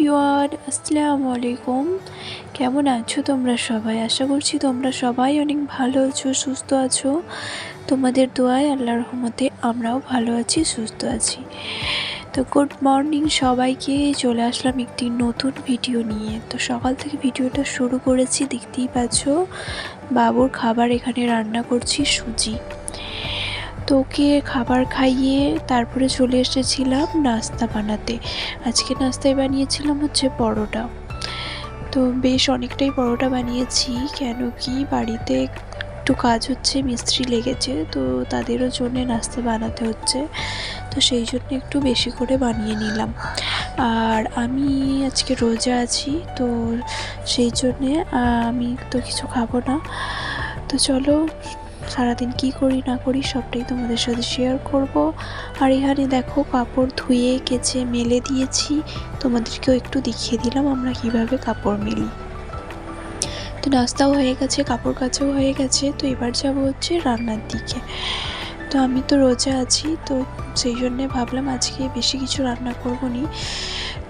Everyone, আসসালামু আলাইকুম। কেমন আছো তোমরা সবাই? আশা করছি তোমরা সবাই অনেক ভালো আছো, সুস্থ আছো। তোমাদের দোয়ায় আল্লাহ রহমতে আমরাও ভালো আছি, সুস্থ আছি। তো গুড মর্নিং সবাইকে। চলে আসলাম একটি নতুন ভিডিও নিয়ে। তো সকাল থেকে ভিডিওটা শুরু করেছি, দেখতেই পাচ্ছ। বাবুর খাবার এখানে রান্না করছি, সুজি। তো ওকে খাবার খাইয়ে তারপরে চলে এসেছিলাম নাস্তা বানাতে। আজকে নাস্তায় বানিয়েছিলাম হচ্ছে পরোটা। তো বেশ অনেকটাই পরোটা বানিয়েছি, কেন কি বাড়িতে একটু কাজ হচ্ছে, মিস্ত্রি লেগেছে, তো তাদেরও জন্য নাস্তা বানাতে হচ্ছে। তো সেই জন্য একটু বেশি করে বানিয়ে নিলাম। আর আমি আজকে রোজা আছি, তো সেই জন্যে আমি তো কিছু খাব না। তো চলো সারাদিন কি করি, না করি সবটাই তোমাদের সাথে শেয়ার করব। আর এখানে দেখো কাপড় ধুয়ে, কেচে, মেলে দিয়েছি। তোমাদেরকেও একটু দেখিয়ে দিলাম আমরা কীভাবে কাপড় মেলি। তো নাস্তাও হয়ে গেছে, কাপড় কাচাও হয়ে গেছে। তো এবার যাব হচ্ছে রান্নার দিকে। তো আমি তো রোজা আছি, তো সেই জন্যে ভাবলাম আজকে বেশি কিছু রান্না করব নি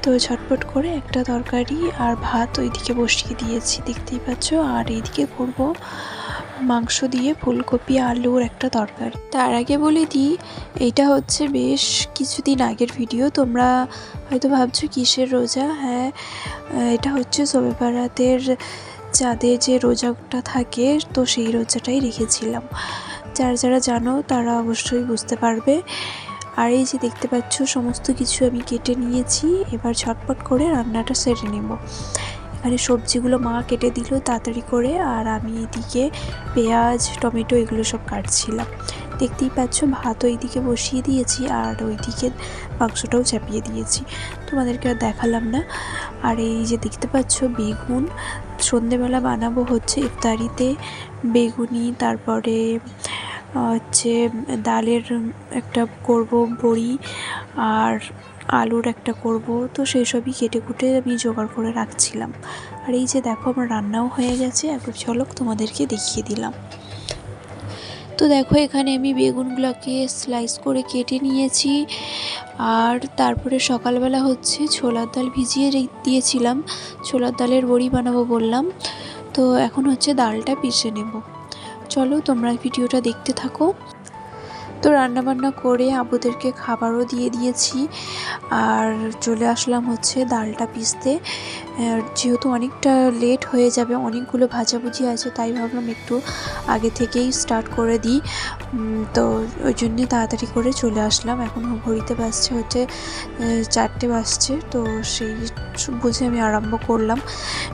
তো ঝটপট করে একটা তরকারি আর ভাত ওইদিকে বসিয়ে দিয়েছি, দেখতেই পাচ্ছ। আর এইদিকে করব মাংস দিয়ে ফুলকপি, আলুর একটা তরকারি। তার আগে বলে দিই, এটা হচ্ছে বেশ কিছুদিন আগের ভিডিও। তোমরা হয়তো ভাবছ, কিসের রোজা? হ্যাঁ এটা হচ্ছে সবে বারাতের চাঁদে যে রোজাটা থাকে, তো সেই রোজাটাই রেখেছিলাম। যারা যারা জানো, তারা অবশ্যই বুঝতে পারবে। আর এই যে দেখতে পাচ্ছ, সমস্ত কিছু আমি কেটে নিয়েছি। এবার ঝটপট করে রান্নাটা সেরে নেব। এখানে সবজিগুলো মা কেটে দিল তাড়াতাড়ি করে আর আমি এদিকে পেঁয়াজ, টমেটো এগুলো সব কাটছিলাম। দেখতেই পাচ্ছ ভাত ওইদিকে বসিয়ে দিয়েছি আর ওইদিকে মাংসটাও চাপিয়ে দিয়েছি। তোমাদেরকে আর দেখালাম না। আর এই যে দেখতে পাচ্ছ বেগুন, সন্ধেবেলা বানাবো হচ্ছে ইফতারিতে। বেগুনি, তারপরে হচ্ছে ডালের একটা করব বড়ি আর আলুর একটা করব, তো সেই সবই কেটে কুটে আমি জোগাড় করে রাখছিলাম। আর এই যে দেখো আমার রান্নাও হয়ে গেছে একবার ঝলক তোমাদেরকে দেখিয়ে দিলাম। তো দেখো এখানে আমি বেগুনগুলোকে স্লাইস করে কেটে নিয়েছি, আর তারপরে সকালবেলা হচ্ছে ছোলার ডাল ভিজিয়ে দিয়েছিলাম। ছোলার ডালের বড়ি বানাবো বললাম, তো এখন হচ্ছে ডালটা পিষে নেব। চলো তোমরা ভিডিওটা দেখতে থাকো। তো রান্নাবান্না করে আবুদেরকে খাবারও দিয়ে দিয়েছি। আর চলে আসলাম হচ্ছে ডালটা পিসতে। যেহেতু অনেকটা লেট হয়ে যাবে, অনেকগুলো ভাজাভুজি আছে, তাই ভাবলাম একটু আগে থেকেই স্টার্ট করে দিই। তো ওই জন্যে তাড়াতাড়ি করে চলে আসলাম। এখন ঘড়িতে বাজছে হচ্ছে চারটে বাজছে, তো সেই বুঝে আমি আরম্ভ করলাম।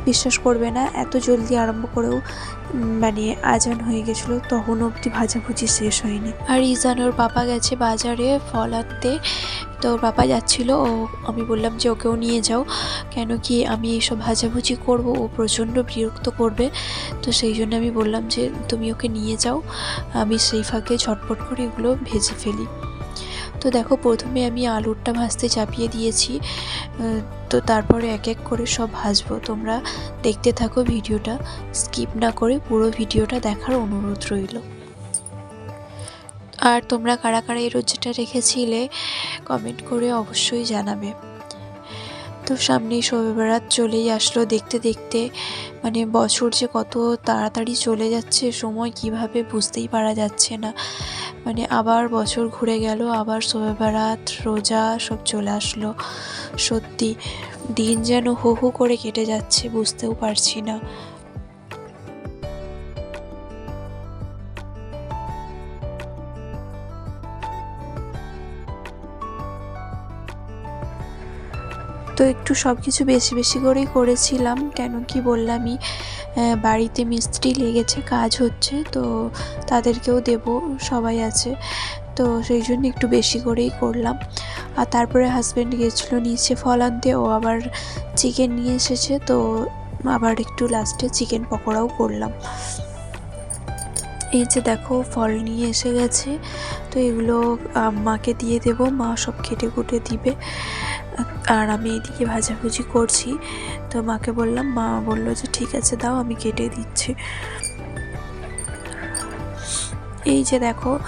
বিশ্বাস করবে না, এত জলদি আরম্ভ করেও মানে আজান হয়ে গেছিল, তখন অবধি ভাজাভুজি শেষ হয়নি। আর ইজান ওর বাবা গেছে বাজারে ফল আনতে। তো ওর পাপা যাচ্ছিল, ও, আমি বললাম যে ওকেও নিয়ে যাও। কেন কি আমি এইসব ভাজাভুজি করব, ও প্রচণ্ড বিরক্ত করবে। তো সেই জন্য আমি বললাম যে, তুমি ওকে নিয়ে যাও, আমি সেই ফাঁকে ঝটপট করে এগুলো ভেজে ফেলি। তো দেখো, প্রথমে আমি আলুরটা ভাজতে চাপিয়ে দিয়েছি। তো তারপরে এক এক করে সব ভাজবো। তোমরা দেখতে থাকো ভিডিওটা। স্কিপ না করে পুরো ভিডিওটা দেখার অনুরোধ রইল। আর তোমরা কারা কারা এই রোজাটা রেখেছিলে কমেন্ট করে অবশ্যই জানাবে। তো সামনেই শবে বেড়াত চলেই আসলো দেখতে দেখতে। মানে বছর যে কত তাড়াতাড়ি চলে যাচ্ছে, সময় কীভাবে বুঝতেই পারা যাচ্ছে না। মানে আবার বছর ঘুরে গেল, আবার শবে বেড়াত রোজা সব চলে আসলো। সত্যি, দিন যেন হু হু করে কেটে যাচ্ছে, বুঝতেও পারছি না। তো একটু সব কিছু বেশি বেশি করেই করেছিলাম, কেন কি বললামই বাড়িতে মিস্ত্রি লেগেছে, কাজ হচ্ছে, তো তাদেরকেও দেব, সবাই আছে, তো সেই জন্য একটু বেশি করেই করলাম। আর তারপরে হাজব্যান্ড গিয়েছিল নিচে ফল আনতে, ও আবার চিকেন নিয়ে এসেছে, তো আবার একটু লাস্টে চিকেন পকোড়াও করলাম। এই যে দেখো, ফল নিয়ে এসে গেছে, তো এগুলো মাকে দিয়ে দেব, মা সব কেটে কুটে দিবে। আর আমি এদিকে ভাজাভুজি করছি। তো মাকে বললাম, মা বলল যে, ঠিক আছে, দাও, আমি কেটে দিচ্ছি। এই যে দেখো,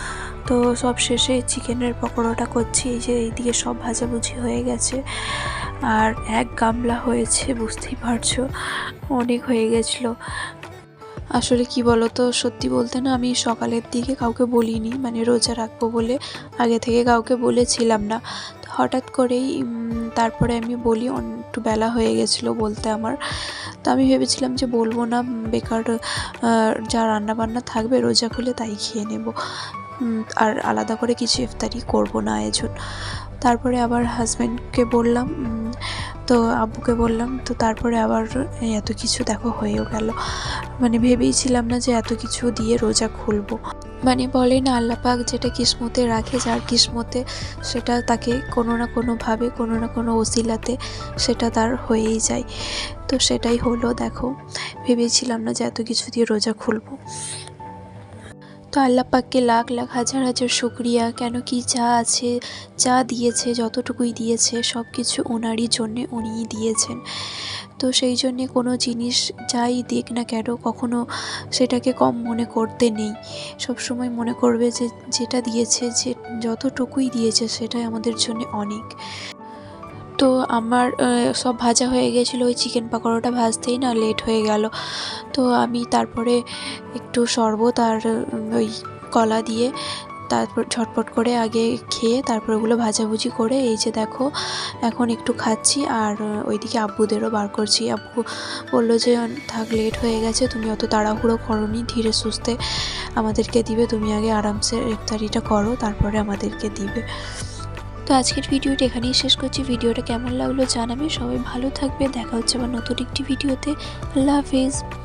তো সব শেষে চিকেনের পকোড়াটা করছি। এই যে এইদিকে সব ভাজাভুজি হয়ে গেছে। আর এক গামলা হয়েছে, বুঝতেই পারছ, অনেক হয়ে গেছিল। আসলে কি বলতো, সত্যি বলতে না, আমি সকালের দিকে কাউকে বলিনি মানে রোজা রাখব বলে। আগে থেকে কাউকে বলেছিলাম না। হঠাৎ করেই তারপরে আমি বলি একটু বেলা হয়ে গেছিল বলতে আমার। তো আমি ভেবেছিলাম যে বলব না, বেকার যা রান্নাবান্না থাকবে রোজা খুলে তাই খেয়ে নেব। আর আলাদা করে কিছু ইফতারি করব না আয়োজন তারপরে আবার হাজব্যান্ডকে বললাম তো আব্বুকে বললাম, তো তারপরে আবার এত কিছু দেখো, হয়েও গেল। মানে ভেবেইছিলাম না যে এত কিছু দিয়ে রোজা খুলবো। মানে বলে না আল্লাহ পাক যেটা কিসমতে রাখে, যার কিসমতে সেটা তাকে কোনো না কোনোভাবে, কোনো না কোনো ওসিলাতে সেটা তার হয়েই যায়। তো সেটাই হলো, দেখো। ভেবেছিলাম না যে এত কিছু দিয়ে রোজা খুলবো। তো আল্লাহ পাককে লাখ লাখ, হাজার হাজার শুক্রিয়া। কেন কি যা আছে, যা দিয়েছে, যতটুকুই দিয়েছে সব কিছু ওনারই জন্যে উনিই দিয়েছেন। তো সেই জন্যে কোনো জিনিস যাই দিক না কেন, কখনো সেটাকে কম মনে করতে নেই। সবসময় মনে করবে যে, যেটা দিয়েছে, যে যতটুকুই দিয়েছে, সেটাই আমাদের জন্য অনেক। তো আমার সব ভাজা হয়ে গেছিল। ওই চিকেন পাকোড়াটা ভাজতেই না লেট হয়ে গেল। তো আমি তারপরে একটু শরবত আর ওই কলা দিয়ে তারপর ঝটপট করে আগে খেয়ে তারপর ওগুলো ভাজাভুজি করে এই যে দেখো, এখন একটু খাচ্ছি। আর ওইদিকে আব্বুদেরও বার করছি। আব্বু বলল যে, থাক লেট হয়ে গেছে, তুমি অত তাড়াহুড়ো করনি, ধীরে সুস্থে আমাদেরকে দিবে। তুমি আগে আরামসে ইফতারিটা করো, তারপরে আমাদেরকে দিবে। তো আজকের ভিডিওটা এখানেই শেষ করছি। ভিডিওটা কেমন লাগল জানাবে সবাই ভালো থাকবে দেখা হচ্ছে আবার নতুন একটি ভিডিওতে। আল্লাহ হাফিজ।